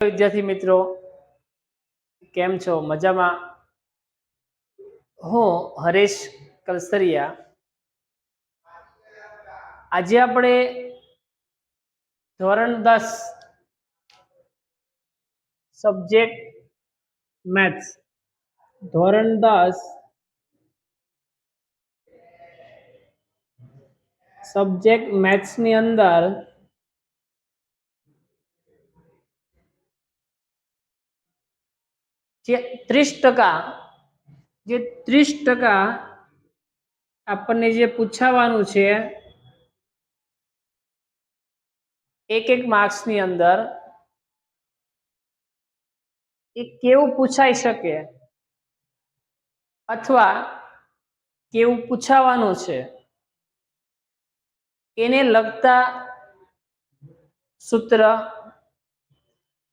વિદ્યાર્થી મિત્રો, કેમ છો? મજામાં? હું હરેશ કલસરિયા. આજે આપણે ધોરણ દસ સબ્જેક્ટ મેથ્સ. ધોરણ દસ સબ્જેક્ટ મેથ્સની અંદર જે ત્રીસ ટકા, જે ત્રીસ ટકા આપણને જે પૂછાવાનું છે, એક એક માર્ક્સની અંદર એ કેવું પૂછાઈ શકે? અથવા કેવું પૂછાવાનું છે? એને લગતા સૂત્ર,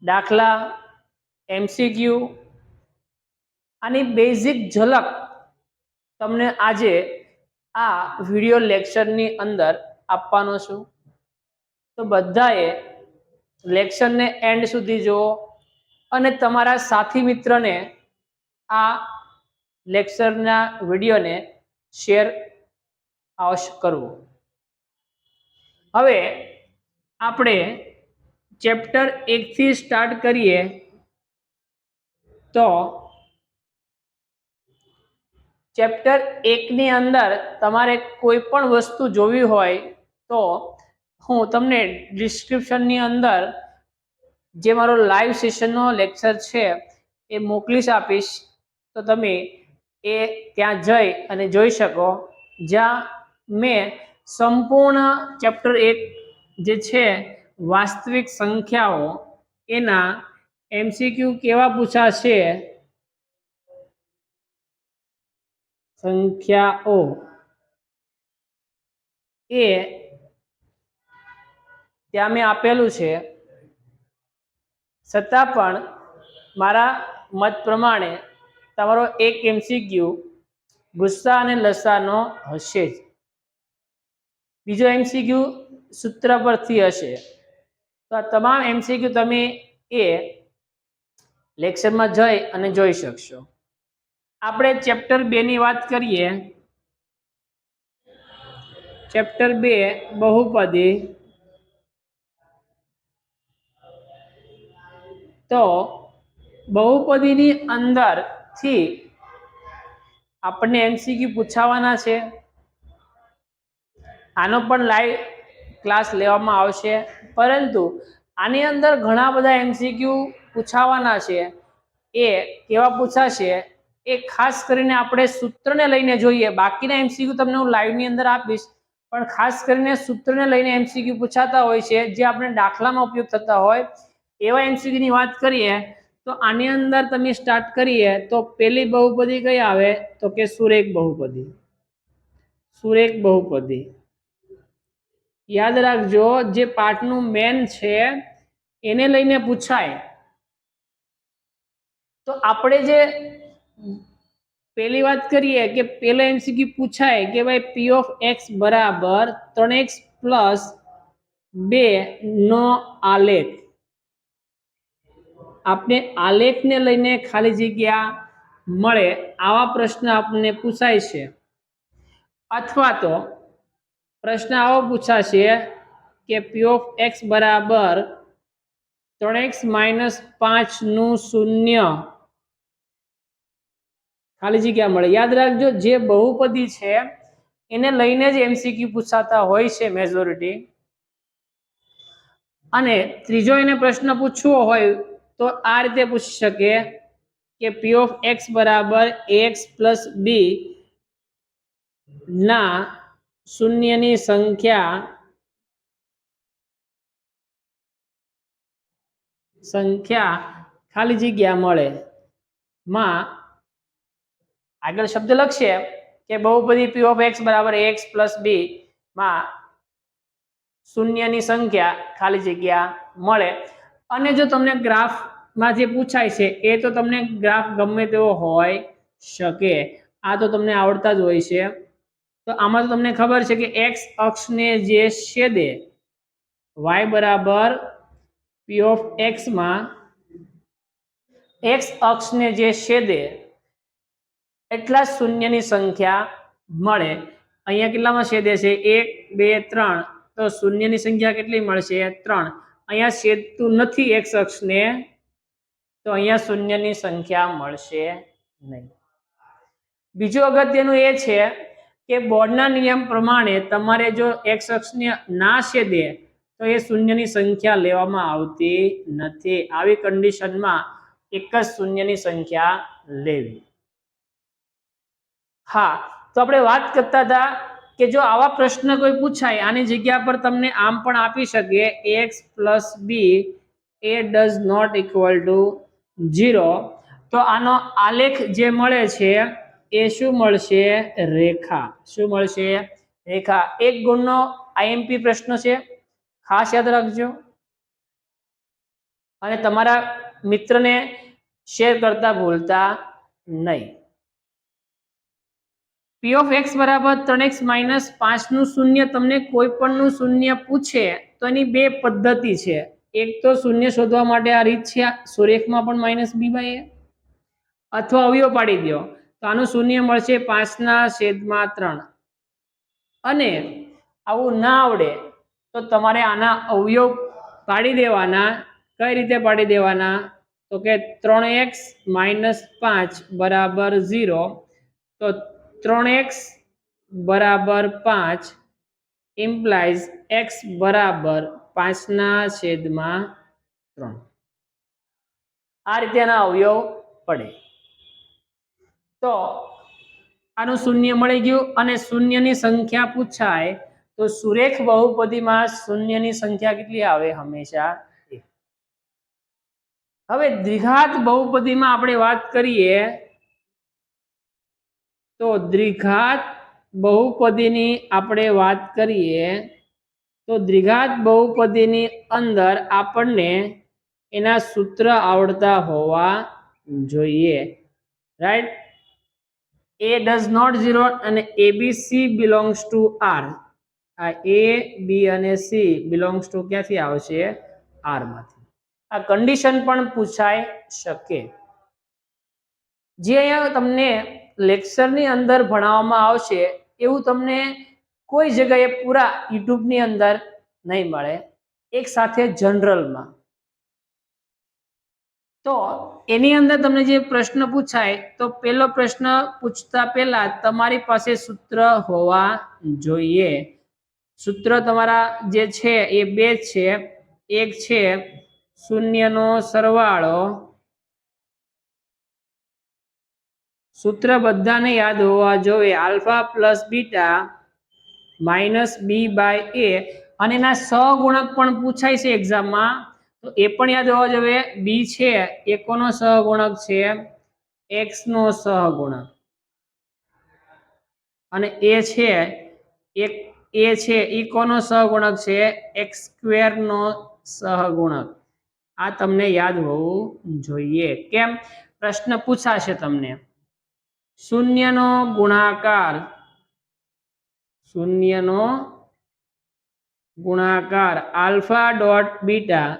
દાખલા એમસીક્યુ આની બેઝિક ઝલક તમને આજે આ વિડિયો લેક્ચરની અંદર આપવાનો છું. તો બધાએ લેક્ચરને એન્ડ સુધી જુઓ અને તમારા સાથી મિત્રને આ લેક્ચરના વિડીયોને શેર અવશ્ય કરવું. હવે આપણે ચેપ્ટર એકથી સ્ટાર્ટ કરીએ. તો ચેપ્ટર એકની અંદર તમારે કોઈ પણ વસ્તુ જોવી હોય તો હું તમને ડિસ્ક્રિપ્શનની અંદર જે મારો લાઈવ સેશનનો લેક્ચર છે એ મોકલીશ આપીશ. તો તમે એ ત્યાં જઈ અને જોઈ શકો. જ્યાં મેં સંપૂર્ણ ચેપ્ટર એક જે છે વાસ્તવિક સંખ્યાઓ એના એમસીક્યુ કેવા પૂછાશે સંખ્યાઓ એ ત્યાં મેં આપેલું છે. છતાં પણ મારા મત પ્રમાણે તમારો એક એમસીક્યુ ગુસ્સા અને લસાનો હશે જ. બીજો એમસીક્યુ સૂત્ર પરથી હશે. તો આ તમામ એમસીક્યુ તમે એ લેક્ચરમાં જઈ અને જોઈ શકશો. આપણે ચેપ્ટર બે ની વાત કરીએ. ચેપ્ટર બે, બહુપદી. તો બહુપદીની અંદરથી આપણને એમસીક્યુ પૂછાવાના છે. આનો પણ લાઈવ ક્લાસ લેવામાં આવશે. પરંતુ આની અંદર ઘણા બધા એમસીક્યુ પૂછાવાના છે. એ કેવા પૂછાશે? એ ખાસ કરીને આપણે સૂત્રને લઈને જોઈએ. બાકીના એમસીક્યુ તમને હું લાઈવની અંદર આપીશ. પણ ખાસ કરીને સૂત્રને લઈને એમસીક્યુ પૂછાતા હોય છે, જે આપણે દાખલામાં ઉપયોગ થતા હોય, એવા એમસીક્યુની વાત કરીએ, તો આની અંદર તમે સ્ટાર્ટ કરીએ, તો પેલી બહુપદી કઈ આવે? તો કે સુરેખ બહુપદી. સુરેખ બહુપદી. યાદ રાખજો, જે પાઠનું મેન છે, એને લઈને પૂછાય. તો આપણે જે પેલી વાત કરીએ કે પેલો એમસીક્યુ પૂછાય કે ભાઈ પી ઓફ એક્સ બરાબર ત્રણ એક્સ પ્લસ બે નો આલેખ. આપણે આલેખને લઈને ખાલી જગ્યા મળે આવા પ્રશ્ન આપણને પૂછાય છે. અથવા તો પ્રશ્ન આવો પૂછાશે કે પી ઓફ એક્સ બરાબર ત્રણ એક્સ માઇનસ પાંચનું શૂન્ય ખાલી જગ્યા મળે? યાદ રાખજો, જે બહુપદી છે, એને લઈને જ એમસીક્યુ પૂછાતા હોય છે મેજોરિટી અને ત્રીજો એને પ્રશ્ન પૂછવો હોય, તો આ રીતે પૂછી શકે કે પી ઓફ એક્સ બરાબર એક્સ પ્લસ બી ના શૂન્યની સંખ્યા સંખ્યા ખાલી જગ્યા મળે? માં આગળ શબ્દ લખશે કે બહુપદી પી ઓફ એક્સ બરાબર એક્સ પ્લસ બી માં શૂન્યની સંખ્યા ખાલી જગ્યા મળે. અને જો તમને ગ્રાફમાં જે પૂછાય છે, એ તો તમને ગ્રાફ ગમે તેવો હોય શકે. આ તો તમને આવડતા જ હોય છે. તો આમાં તો તમને ખબર છે કે એક્સ અક્ષને જે છેદે વાય બરાબર પી ઓફ એક્સમાં એક્સ અક્ષને જે છેદે એટલા શૂન્યની સંખ્યા મળે. અહીંયા કેટલામાં છેદ છે? એક, બે, ત્રણ. તો શૂન્યની સંખ્યા કેટલી મળશે? ત્રણ. અહીંયા છેદતું નથી એક શખ્સને તો અહીંયા શૂન્યની સંખ્યા મળશે નહીં. બીજું અગત્યનું એ છે કે બોર્ડના નિયમ પ્રમાણે તમારે જો એક શખ્સને ના છેદે, તો એ શૂન્યની સંખ્યા લેવામાં આવતી નથી. આવી કન્ડિશનમાં એક જ શૂન્યની સંખ્યા લેવી. હા, તો આપણે વાત કરતા હતા કે જો આવા પ્રશ્ન કોઈ પૂછાય, આની જગ્યા પર તમને આમ પણ આપી શકે X plus B A does not equal to zero તો આનો આલેખ જે મળે છે, એ શું મળશે? રેખા. શું મળશે? રેખા. એક ગુણનો આઈએમપી પ્રશ્ન છે. ખાસ યાદ રાખજો. અને તમારા મિત્રને શેર કરતા ભૂલતા નહીં. પી ઓફ એક્સ બરાબર ત્રણ એક્સ માઇનસ પાંચનું શૂન્ય તમને કોઈ પણનું શૂન્ય પૂછે, તો એની બે પદ્ધતિ છે. એક તો શૂન્ય શોધવા માટે આ રીત છે સુરેખમાં પણ માઇનસ બી બાય અથવા અવયવ પાડી દો, તો આનું શૂન્ય મળશે પાંચના છેદમાં ત્રણ. અને આવું ના આવડે, તો તમારે આના અવયવ પાડી દેવાના, કઈ રીતે પાડી દેવાના, તો કે ત્રણ એક્સ માઇનસ પાંચ બરાબર ઝીરો તો ત્રણ એક્સ બરાબર પાંચ ઇમ્પ્લાઇઝ એક્સ બરાબર પાંચના છેદમાં ત્રણ. આ રીતે એના અવયવ પડે. તો આનું શૂન્ય મળી ગયું અને શૂન્યની સંખ્યા પૂછાય તો સુરેખ બહુપદીમાં શૂન્યની સંખ્યા કેટલી આવે હંમેશા? હવે દ્વિઘાત બહુપદીમાં આપણે વાત કરીએ તો દ્વિઘાત બહુપદીની આપણે વાત કરીએ, તો દ્વિઘાત બહુપદીની અંદર આપણને એના સૂત્ર આવડતા હોવા જોઈએ. Right A does not zero અને A B C belongs to R આ એ બી અને સી બિલોંગ્સ ટુ ક્યાંથી આવશે? આરમાંથી આ કન્ડિશન પણ પૂછાઈ શકે. જે અહીંયા તમને લેક્ચરની અંદર ભણાવવામાં આવશે એવું તમને કોઈ જગ્યાએ પૂરા યુટ્યુબની અંદર નહીં મળે. એક સાથે જનરલમાં. તો એની અંદર તમને જે પ્રશ્ન પૂછાય, તો પહેલો પ્રશ્ન પૂછતા પહેલા તમારી પાસે સૂત્ર હોવા જોઈએ. સૂત્ર તમારા જે છે એ બે છે. એક છે શૂન્યનો સરવાળો. સૂત્ર બધાને યાદ હોવા જોઈએ. Alpha plus beta minus B by A અને એના સહગુણક પણ પૂછાય છે એક્ઝામમાં. તો એ પણ યાદ હોવા જોઈએ. બી છે એ કોનો સહગુણક છે, એક્સનો સહગુણક. અને એ છે, એક, એ છે એ કોનો સહગુણક છે, એક્સ સ્ક્વેરનો સહગુણક. આ તમને યાદ હોવું જોઈએ. કેમ? પ્રશ્ન પૂછાશે તમને. શૂન્યનો ગુણાકાર. શૂન્યનો ગુણાકાર આલ્ફા ડોટ બીટા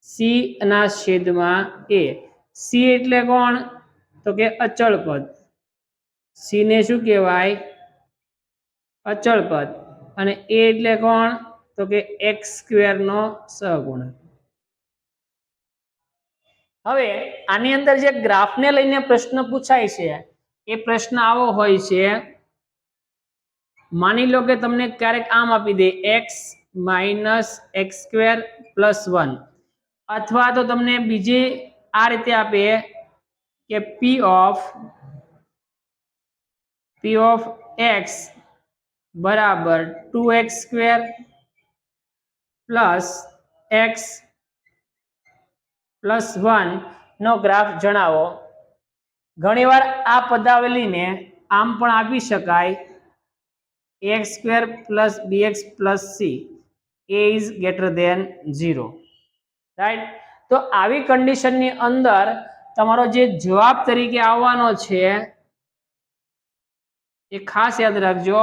સી ના છેદમાં એ. સી એટલે કોણ? તો કે અચળ પદ. સી ને શું કહેવાય? અચળ પદ. અને એ એટલે કોણ? તો કે એક્સ સ્ક્વેરનો સહગુણક. હવે આની અંદર જે ગ્રાફને લઈને પ્રશ્ન પૂછાય છે એ પ્રશ્ન આવો હોય છે, માની લો કે તમને ક્યારેક આમ આપી દે X minus X square plus one અથવા તો તમને બીજી આ રીતે આપે કે P of P of X બરાબર two X square plus X plus one નો ગ્રાફ જણાવો. ઘણીવાર આ પદાવલીને આમ પણ આપી શકાય. X square plus B X plus C A is greater than zero right તો આવી કન્ડિશનની અંદર તમારો જે જવાબ તરીકે આવવાનો છે, એ ખાસ યાદ રાખજો.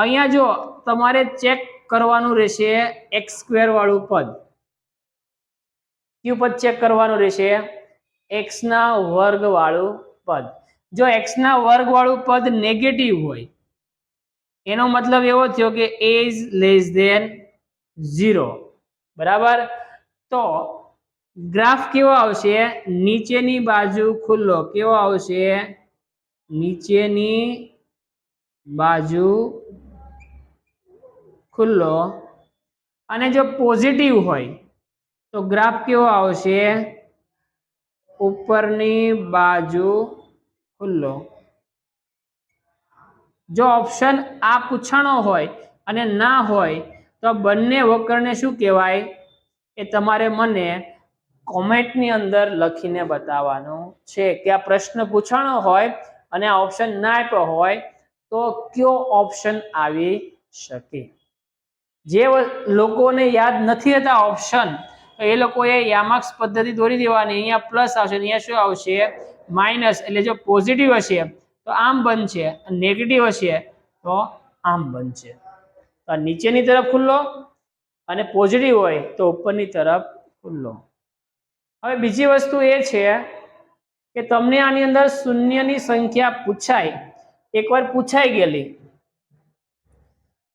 અહીંયા જો તમારે ચેક કરવાનું રહેશે એક્સ સ્ક્વેર વાળું પદ. કયું પદ ચેક કરવાનું રહેશે? એક્સના વર્ગવાળું પદ. જો એક્સના વર્ગવાળું પદ નેગેટિવ હોય, એનો મતલબ એવો થયો કે A is less than zero બરાબર? તો ગ્રાફ કેવો આવશે? નીચેની બાજુ ખુલ્લો કેવો આવશે? નીચેની બાજુ ખુલ્લો. અને જો પોઝિટિવ હોય, તો ગ્રાફ કેવો આવશે? ઉપરની બાજુ ખુલ્લો. જો ઓપ્શન આ પૂછાણો હોય અને ના હોય, તો બંને વકરને શું કહેવાય? એ તમારે મને કોમેન્ટની અંદર લખીને બતાવવાનું છે કે આ પ્રશ્ન પૂછાણો હોય અને આ ઓપ્શન ના આપ્યો હોય, તો કયો ઓપ્શન આવી શકે? જે લોકોને યાદ નથી હતા ઓપ્શન તો એ લોકોએ યામાક્સ પદ્ધતિ દોરી દેવાની. અહીંયા પ્લસ આવશે અહીંયા શું આવશે? માઇનસ એટલે જો પોઝિટિવ હશે, તો આમ બનશે. નેગેટિવ હશે, તો આમ બનશે. તો નીચેની તરફ ખુલ્લો અને પોઝિટિવ હોય તો ઉપરની તરફ ખુલ્લો. હવે બીજી વસ્તુ એ છે કે તમને આની અંદર શૂન્યની સંખ્યા પૂછાય. એકવાર પૂછાઈ ગયેલી.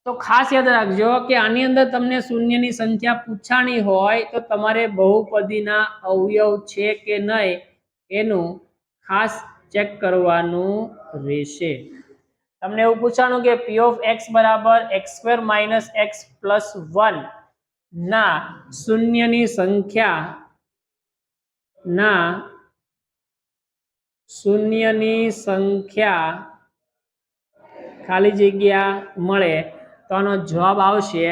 તો ખાસ યાદ રાખજો કે આની અંદર તમને શૂન્યની સંખ્યા પૂછાણી હોય તો તમારે બહુપદીના અવયવ છે કે નહીં એનું ખાસ ચેક કરવાનું રહેશે. તમને એવું પૂછાણું કે પી ઓફ એક્સ બરાબર x square minus x plus one ના શૂન્યની સંખ્યા ના શૂન્યની સંખ્યા ખાલી જગ્યા મળે તો આનો જવાબ આવશે,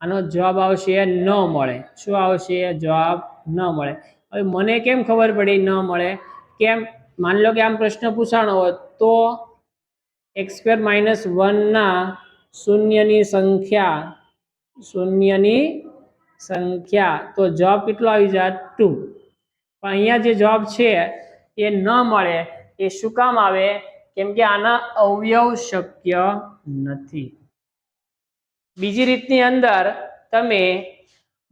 આનો જવાબ આવશે ન મળે. શું આવશે? જવાબ ન મળે. હવે મને કેમ ખબર પડી ન મળે? કેમ? માની લો કે આમ પ્રશ્ન પૂછાણો હોય તો એક્સપેર માઇનસ વનના શૂન્યની સંખ્યા શૂન્યની સંખ્યા, તો જવાબ કેટલો આવી જાય ટુ પણ અહીંયા જે જવાબ છે એ ન મળે. એ શું કામ આવે? કેમ કે આના અવયવ શક્ય નથી. બીજી રીતની અંદર તમે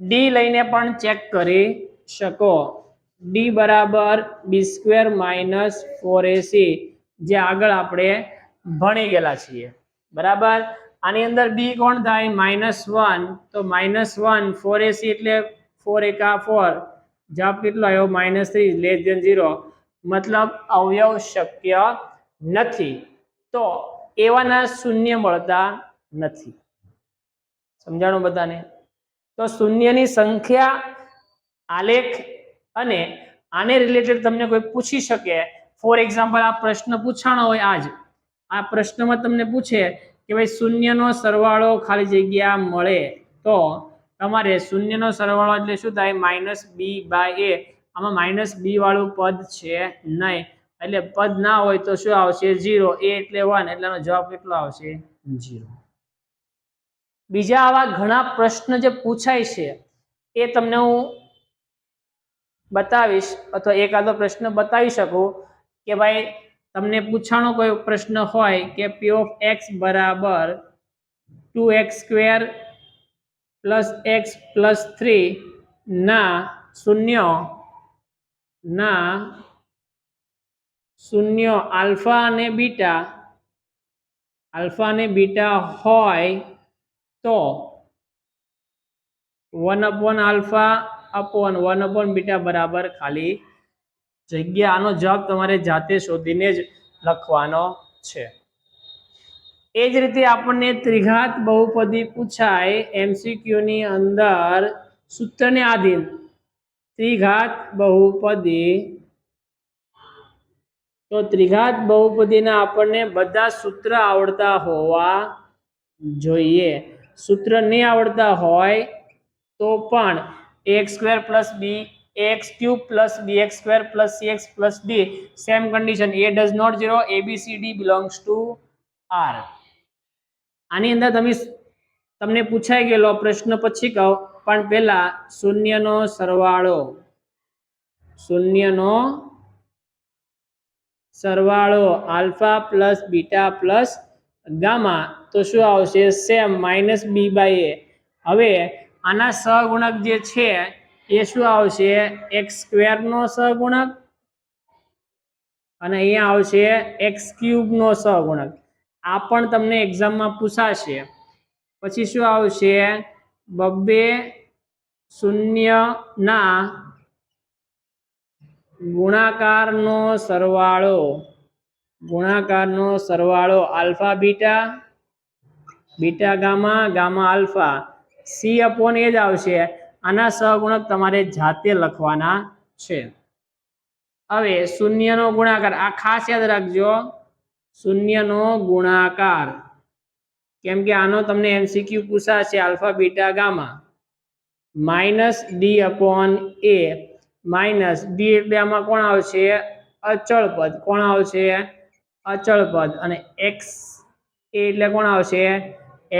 ડી લઈને પણ ચેક કરી શકો. ડી બરાબર b square minus four ac જે આગળ આપણે ભણી ગયેલા છીએ. બરાબર? આની અંદર બી કોણ થાય? માઇનસ વન તો માઇનસ વન ફોર એસી એટલે ફોર એકા ફોર જવાબ કેટલો આવ્યો? Minus three less than zero મતલબ અવયવ શક્ય નથી. તો એવાના શૂન્ય મળતા નથી. સમજાણું બધાને? તો શૂન્યની સંખ્યા આલેખ અને આને રિલેટેડ તમને કોઈ પૂછી શકે ફોર એક્ઝામ્પલ આ પ્રશ્ન પૂછાણો હોય આજ. આ પ્રશ્નમાં તમને પૂછે કે ભાઈ શૂન્યનો સરવાળો ખાલી જગ્યા મળે તો તમારે શૂન્યનો સરવાળો એટલે શું થાય? માઇનસ બી બાય એ આમાં માઇનસ બી વાળું પદ છે નહીં. એટલે પદ ના હોય તો શું આવશે? ઝીરો એ એટલે વન એટલે જવાબ કેટલો આવશે? ઝીરો બીજા આવા ઘણા પ્રશ્ન જે પૂછાય છે, એ તમને હું બતાવીશ અથવા એકાદો પ્રશ્ન બતાવી શકું કે ભાઈ, તમને પૂછાણો કોઈ પ્રશ્ન હોય કે પી ઓફ એક્સ બરાબર two x square plus x plus three ના શૂન્ય ના શૂન્ય આલ્ફા અને બીટા, આલ્ફા અને બીટા હોય તો one upon alpha upon one upon beta બરાબર ખાલી જગ્યા આનો જવાબ તમારે જાતે શોધીને જ લખવાનો છે. એ જ રીતે આપણને ત્રિઘાત બહુપદી પૂછાય એમસીક્યુની અંદર સૂત્રને આધીન. ત્રિઘાત બહુપદી. તો ત્રિઘાત બહુપદીના આપણને બધા સૂત્ર આવડતા હોવા જોઈએ. સૂત્ર નહીં આવડતા હોય તો પણ x square plus b x cube plus b x square plus c x plus d same condition a does not zero d belongs to R આની અંદર તમે તમને પૂછાઈ ગયેલો પ્રશ્ન પછી કહો, પણ પહેલા શૂન્યનો સરવાળો. શૂન્યનો સરવાળો alpha plus beta plus gamma તો શું આવશે? Sum minus b by a હવે આના સહગુણક જે છે, એ શું આવશે? એક્સ સ્ક્વેરનો સહગુણક અને અહીંયા આવશે એક્સ ક્યુબનો સહગુણક. આ પણ તમને એક્ઝામમાં પૂછાશે. પછી શું આવશે? બબ્બે શૂન્યના ગુણાકારનો સરવાળો ગુણાકારનો સરવાળો alpha beta beta gamma gamma alpha. C upon a જ આવશે. આના સહગુણક તમારે જાતે લખવાના છે. હવે શૂન્યનો ગુણાકાર. આ ખાસ યાદ રાખજો. શૂન્યનો ગુણાકાર. કેમ કે આનો તમને MCQ પૂછાશે. Alpha, beta, gamma. Minus d upon a. Minus d એટલે આમાં કોણ આવશે? અચળ કોણ આવશે? અચળ પદ અને એક્સ એટલે કોણ આવશે?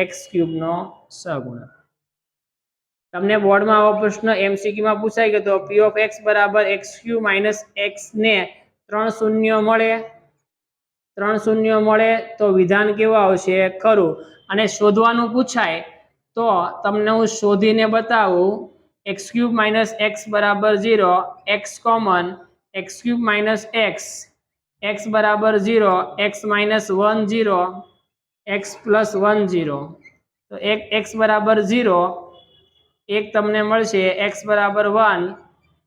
એક્સ ક્યુબનો સહગુણક તમને બોર્ડમાં આવો પ્રશ્ન એમસીક્યુમાં પૂછાઈ ગયો તો પી ઓફ એક્સ બરાબર એક્સ ક્યુ માઇનસ એક્સને ત્રણ શૂન્ય મળે. ત્રણ શૂન્ય મળે તો વિધાન કેવું આવશે? ખરું. અને શોધવાનું પૂછાય તો તમને હું શોધીને બતાવું. એક્સ ક્યુબ માઇનસ એક્સ બરાબર zero x common x cube minus x x બરાબર zero x minus one zero x plus one zero. તો એક એક્સ બરાબર ઝીરો, એક તમને મળશે એક્સ બરાબર વન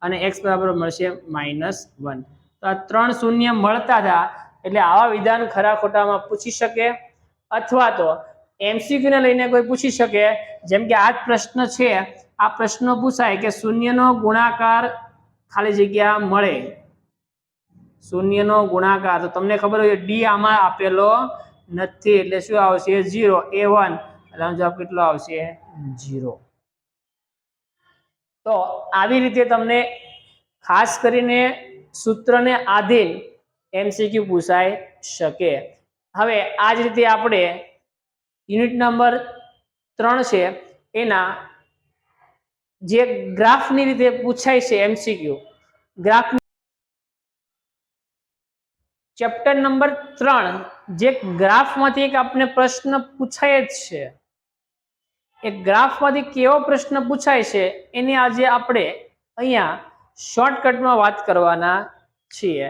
અને એક્સ બરાબર મળશે માઇનસ વન. તો આ ત્રણ શૂન્ય મળતા હતા, એટલે આવા વિધાન ખરા ખોટામાં પૂછી શકે. અથવા તો એમસીક્યુને લઈને કોઈ પૂછી શકે, જેમ કે આ જ પ્રશ્ન છે. આ પ્રશ્ન પૂછાય કે શૂન્યનો ગુણાકાર ખાલી જગ્યા મળે. શૂન્યનો ગુણાકાર. તો તમને ખબર હોય ડી આમાં આપેલો નથી, એટલે શું આવશે? ઝીરો એ વન એટલે જવાબ કેટલો આવશે? ઝીરો તો આવી રીતે તમને ખાસ કરીને સૂત્રને આધીન એમસીક્યુ પૂછાઈ શકે. હવે આ જ રીતે આપણે યુનિટ નંબર ત્રણ છે, એના જે ગ્રાફની રીતે પૂછાય છે એમસીક્યુ ગ્રાફ ચેપ્ટર નંબર ત્રણ, જે ગ્રાફમાંથી એક આપણે પ્રશ્ન પૂછાય જ છે. એ ગ્રાફમાંથી કેવો પ્રશ્ન પૂછાય છે, એની આજે આપણે અહીંયા શોર્ટકટમાં વાત કરવાના છીએ.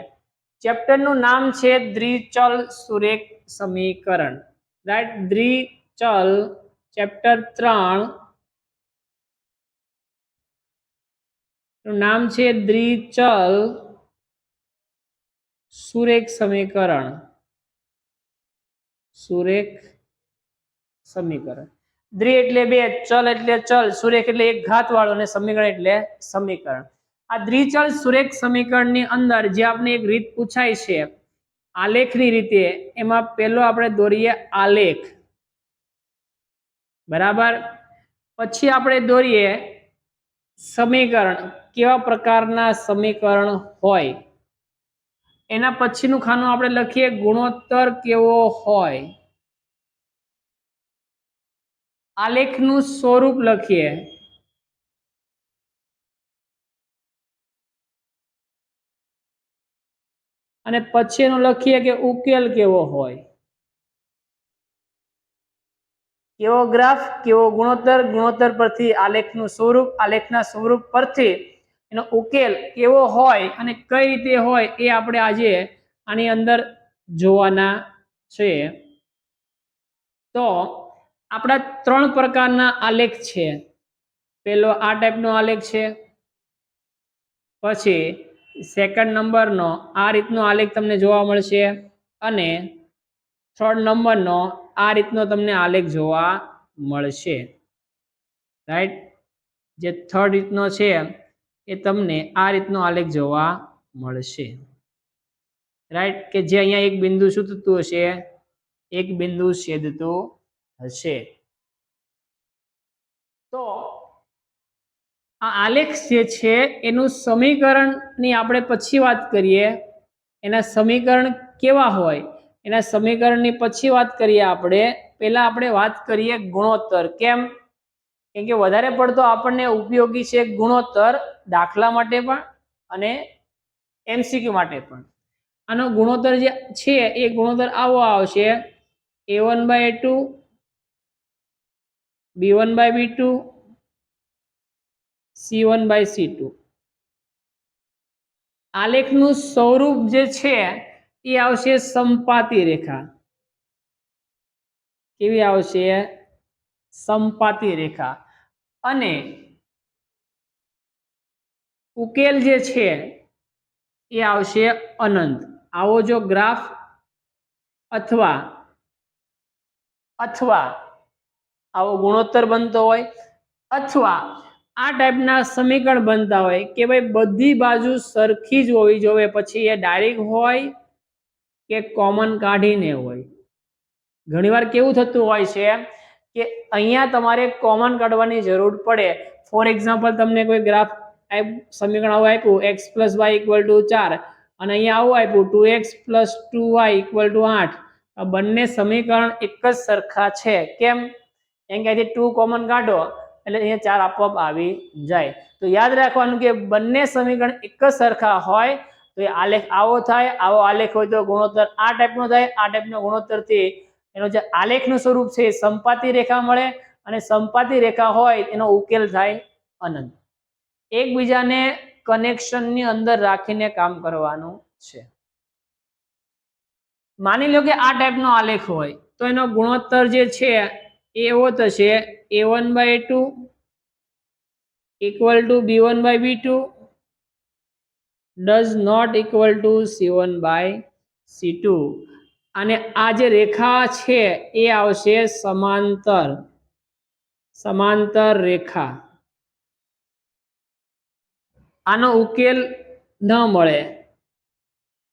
ચેપ્ટરનું નામ છે દ્વિચલ સુરેખ સમીકરણ. રાઈટ દ્વિચલ ચેપ્ટર ત્રણ. નામ છે દ્વિચલ સુરેખ સમીકરણ. સુરેખ સમીકરણ. દ્વિ એટલે બે, ચલ એટલે ચલ, સુરેખ એટલે એક ઘાત વાળો અને સમીકરણ એટલે સમીકરણ. આ દ્વિચલ સુરેખ સમીકરણની અંદર જે આપણે એક રીત પૂછાય છે, આલેખની રીતે, એમાં પહેલો આપણે દોરીએ આલેખ. બરાબર? પછી આપણે દોરીએ સમીકરણ, કેવા પ્રકારના સમીકરણ હોય? એના પછીનું ખાનું આપણે લખીએ ગુણોત્તર કેવો હોય. આલેખનું સ્વરૂપ લખીએ. અને પછી એનું લખીએ કે ઉકેલ કેવો હોય. કેવો ગ્રાફ, કેવો ગુણોત્તર ગુણોત્તર પરથી આલેખનું સ્વરૂપ, આલેખના સ્વરૂપ પરથી એનો ઉકેલ કેવો હોય અને કઈ રીતે હોય એ આપણે આજે આની અંદર જોવાના છે. તો આપણા ત્રણ પ્રકારના આલેખ છે. પેલો આ ટાઈપનો આલેખ છે. પછી સેકન્ડ નંબરનો આ રીતનો આલેખ તમને જોવા મળશે અને થર્ડ નંબરનો આ રીતનો તમને આલેખ જોવા મળશે. રાઈટ જે થર્ડ રીતનો છે એ તમને આ રીતનો આલેખ જોવા મળશે. રાઈટ કે જે અહીંયા એક બિંદુ શું થતું હશે, એક બિંદુ છેદતું હશે. તો આ આલેખ જે છે, એનું સમીકરણની આપણે પછી વાત કરીએ. એના સમીકરણ કેવા હોય? એના સમીકરણની પછી વાત કરીએ આપણે. પહેલાં આપણે વાત કરીએ ગુણોત્તર. કેમ? કેમ કે વધારે પડતો આપણને ઉપયોગી છે ગુણોત્તર દાખલા માટે પણ અને એમસીક્યુ માટે પણ. આનો ગુણોત્તર જે છે, એ ગુણોત્તર આવો આવશે. A one by two b one by b two c one by c two આલેખનું સ્વરૂપ જે છે, એ આવશે સંપાતી રેખા. કેવી આવશે? સંપાતી રેખા. અને ઉકેલ જે છે, એ આવશે અનંત. આવો જો ગ્રાફ અથવા અથવા આવો ગુણોત્તર બનતો હોય, અથવા આ ટાઈપના સમીકરણ બનતા હોય કે ભાઈ બધી બાજુ સરખી જ હોવી જોઈએ, પછી એ ડાયરેક્ટ હોય કે કોમન કાઢીને હોય. ઘણીવાર કેવું થતું હોય છે કે અહીંયા તમારે કોમન કાઢવાની જરૂર પડે. ફોર એક્ઝામ્પલ તમને કોઈ ગ્રાફ સમીકરણ આવું આપ્યું x plus y equal to ચાર. અને અહીંયા આવું આપ્યું two x plus two y equal to આઠ. બંને સમીકરણ એક જ સરખા છે. કેમ? એમ કે ટુ કોમન કાઢો, એટલે અહીંયા ચાર આપોઆપ આવી જાય. તો યાદ રાખવાનું કે બંને સમીકરણ એક જ સરખા હોય, તો એ આલેખ આવો થાય, આવો આલેખ હોય તો ગુણોત્તર આ ટાઈપનો થાય, આ ટાઈપનો ગુણોત્તરથી એનો જે આલેખનું સ્વરૂપ છે એ સંપાતી રેખા મળે અને સંપાતી રેખા હોય એનો ઉકેલ થાય અનંત. એકબીજાને કનેક્શનની અંદર રાખીને કામ કરવાનું છે. માની લો કે આ ટાઈપનો આલેખ હોય, તો એનો ગુણોત્તર જે છે એવો થશે a one by two equal to b one by b two does not equal to c one by c two અને આ જે રેખા છે, એ આવશે સમાંતર સમાંતર રેખા. આનો ઉકેલ ન મળે.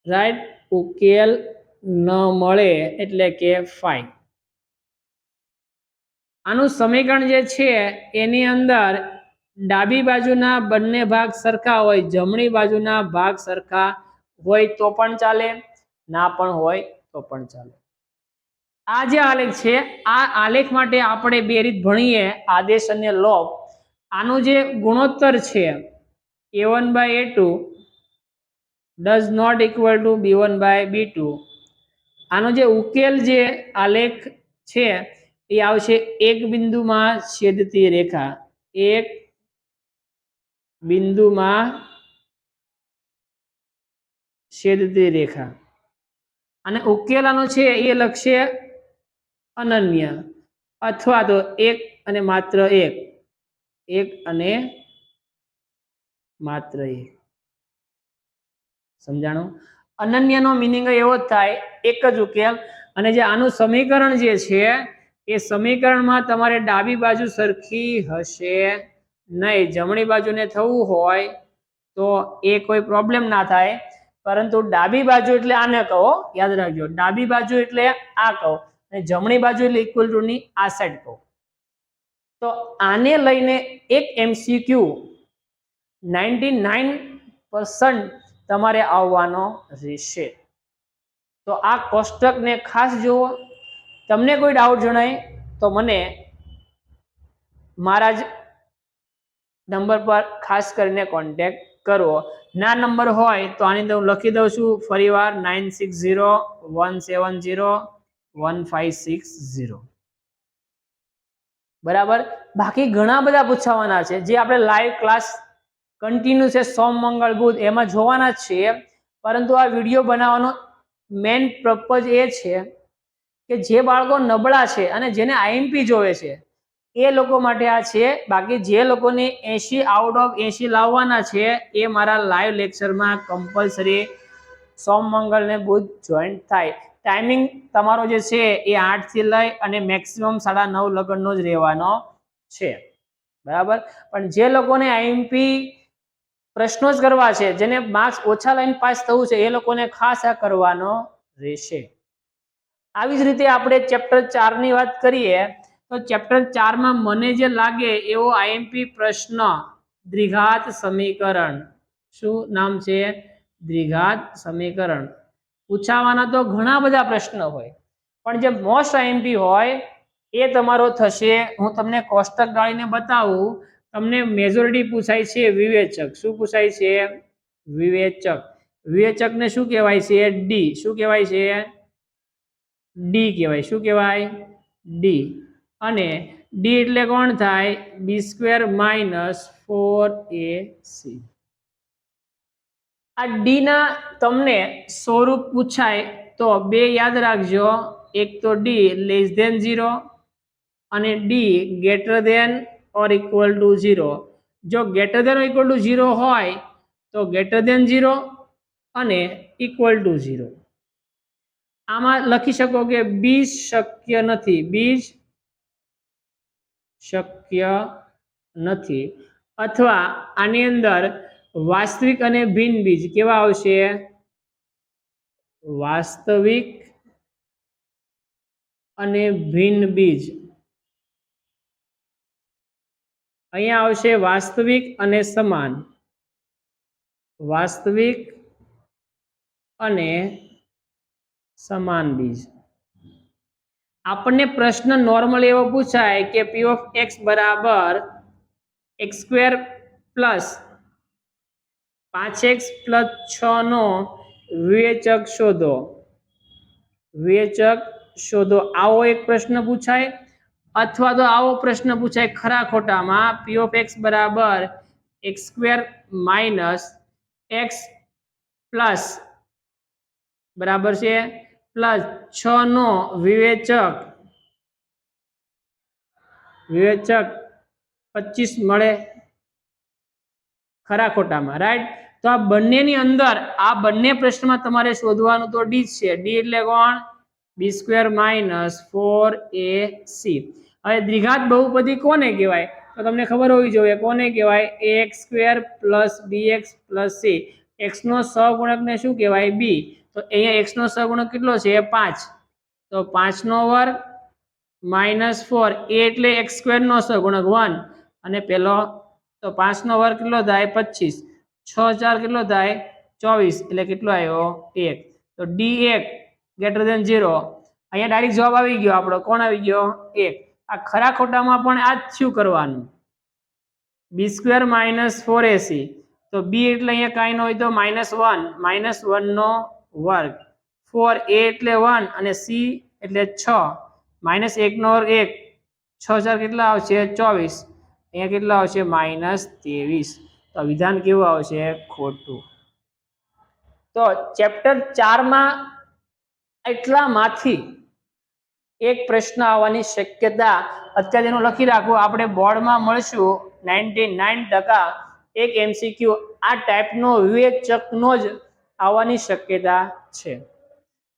રાઈટ? ઉકેલ ન મળે એટલે કે ફાઈ આનું સમીકરણ જે છે, એની અંદર ડાબી બાજુના બંને ભાગ સરખા હોય, જમણી બાજુના ભાગ સરખા હોય તો પણ ચાલે, ના પણ હોય તો પણ ચાલે. આ જે આલેખ છે, આ આલેખ માટે આપણે બે રીત ભણીએ, આદેશ અને લોપ. આનું જે ગુણોત્તર છે a one by a two does not equal to b one by b two આનો જે ઉકેલ જે આલેખ છે, એ આવશે એક બિંદુમાં છેદતી રેખા. એક બિંદુમાં છેદતી રેખા. અને ઉકેલાનો છે એ લક્ષ્ય અનન્ય અથવા તો એક અને માત્ર એક. એક અને માત્ર એક. સમજાણું? અનન્યનો મિનિંગ એવો થાય, એક જ ઉકેલ. અને જે આનું સમીકરણ જે છે, એ સમીકરણમાં તમારે ડાબી બાજુ સરખી હશે નહીં. જમણી બાજુને થવું હોય તો એ કોઈ પ્રોબ્લેમ ના થાય. પરંતુ ડાબી બાજુ એટલે આને કહો, યાદ રાખજો, ડાબી બાજુ એટલે આ કહો અને જમણી બાજુ એટલે ઇક્વલ ટુ ની આ સાઈડ કહો. તો આને લઈને એક એમસીક્યુ નાઇન્ટી નાઇન તમારે આવવાનો રહેશે. તો આ કોષ્ટકને ખાસ જુઓ. તમને કોઈ ડાઉટ જણાય તો મને મારા જ નંબર પર ખાસ કરીને કોન્ટેક્ટ કરવો ના નંબર હોય તો આની અંદર હું લખી દઉં છું ફરીવાર nine six zero one seven zero one five six zero બરાબર? બાકી ઘણા બધા પૂછાવાના છે. જે આપણે લાઈવ ક્લાસ કન્ટિન્યુ છે, સોમ, મંગળ, બુધ, એમાં જોવાના છીએ. પરંતુ આ વીડિયો બનાવવાનો મેઇન પર્પઝ એ છે કે જે બાળકો નબળા છે અને જેને આઈએમપી જોવે છે એ લોકો માટે આ છે. બાકી જે લોકોને એંશી આઉટ ઓફ એસી લાવવાના છે, એ મારા લાઈવ લેક્ચરમાં કમ્પલસરી સોમ, મંગળ ને બુધ જોઈન્ટ થાય. ટાઈમિંગ તમારો જે છે એ આઠથી લઈ અને મેક્સિમમ સાડા નવ લગ્નનો જ રહેવાનો છે. બરાબર? પણ જે લોકોને આઈએમપી પ્રશ્નો જ કરવા છે, જેને માર્ક્સ ઓછા લઈને પાસ થવું છે, એ લોકોને ખાસ આ કરવાનો રહેશે. આવી જ રીતે આપણે ચેપ્ટર ચારની વાત કરીએ. તો ચેપ્ટર ચારમાં મને જે લાગે એવો આઈએમપી પ્રશ્ન, દ્વિઘાત સમીકરણ. શું નામ છે? દ્વિઘાત સમીકરણ. પૂછાવાના તો ઘણા બધા પ્રશ્નો હોય, પણ જે મોસ્ટ આઈએમપી હોય એ તમારો થશે. હું તમને કોષ્ટક ગાળીને બતાવું. તમને મેજોરિટી પૂછાય છે વિવેચક. શું પૂછાય છે? વિવેચક. વિવેચકને શું કહેવાય છે? ડી શું કહેવાય છે? ડી કહેવાય. શું કહેવાય? ડી અને ડી એટલે કોણ થાય? B square minus four a c આ ડીના તમને સ્વરૂપ પૂછાય તો બે યાદ રાખજો. એક તો ડી લેસ ધેન ઝીરો અને D greater than or equal to zero જો greater than equal to zero હોય, તો ગ્રેટર ધેન ઝીરો અને ઇક્વલ ટુ ઝીરો આમાં લખી શકો કે બીજ શક્ય નથી. બીજ શક્ય નથી. અથવા આની અંદર વાસ્તવિક અને ભિન્ન બીજ કેવા આવશે? વાસ્તવિક અને ભિન્ન બીજ. અહીંયા આવશે વાસ્તવિક અને સમાન. વાસ્તવિક અને સમાન બીજ. આપણને પ્રશ્ન નોર્મલ એવો પૂછાય કે પી ઓફ એક્સ બરાબર એક્સ સ્ક્વેર પ્લસ પાંચ એક્સ પ્લસ છ નો વિવેચક શોધો. વિવેચક શોધો. આવો એક પ્રશ્ન પૂછાય અથવા તો આવો પ્રશ્ન પૂછાય ખરા ખોટામાં પી ઓફ એક્સ બરાબર x square minus x plus બરાબર છે? પ્લસ છ નો વિવેચક. વિવેચક પચીસ મળે ખરા ખોટામાં રાઈટ તો આ બંનેની અંદર, આ બંને પ્રશ્નમાં તમારે શોધવાનું તો ડી છે. ડી એટલે કોણ? B square minus four a c હવે દ્વિઘાત બહુપદી કોને કહેવાય? તો તમને ખબર હોવી જોઈએ, કોને કહેવાય? A x square plus b x plus c એક્સનો સહગુણકને શું કહેવાય? બી તો અહીંયા એક્સનો સગુણક કેટલો છે? પાંચ. તો પાંચનો વર્ગ માઇનસ ફોર, એ એટલે એક્સ સ્ક્વેરનો સગુણક વન. અને પેલો, તો પાંચનો વર્ગ કેટલો થાય? પચીસ. છ ચાર કેટલો થાય? ચોવીસ. એટલે કેટલો આવ્યો? એક. તો ડી એક ગ્રેટર દેન ઝીરો અહીંયા ડાયરેક્ટ જવાબ આવી ગયો આપણો. કોણ આવી ગયો? એક. આ ખરા ખોટામાં પણ આ જ થયું કરવાનું. B square minus four ac. તો બી એટલે અહીંયા કાંઈ ન હોય તો માઇનસ વન. માઇનસ વનનો વર્ગ. ફોર એ એટલે વન અને સી એટલે છ. માઇનસ એકનો વર્ગ એક. છ ચાર કેટલા આવશે? ચોવીસ. અહીંયા કેટલા આવશે? માઇનસ ત્રેવીસ. તો વિધાન કેવું આવશે? ખોટું. તો ચેપ્ટર ચારમાં એટલામાંથી એક પ્રશ્ન આવવાની શક્યતા અત્યારે એનું લખી રાખવું આપણે બોર્ડમાં મળશું. નાઇન્ટી નાઇન ટકા એક એમસીક્યુ આ ટાઈપનો વિવેચકનો જ આવવાની શક્યતા છે.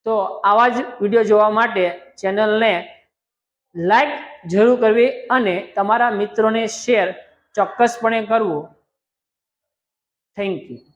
તો આવા જ વીડિયો જોવા માટે ચેનલને લાઈક જરૂર કરવી અને તમારા મિત્રોને શેર ચોક્કસપણે કરવું. Thank you.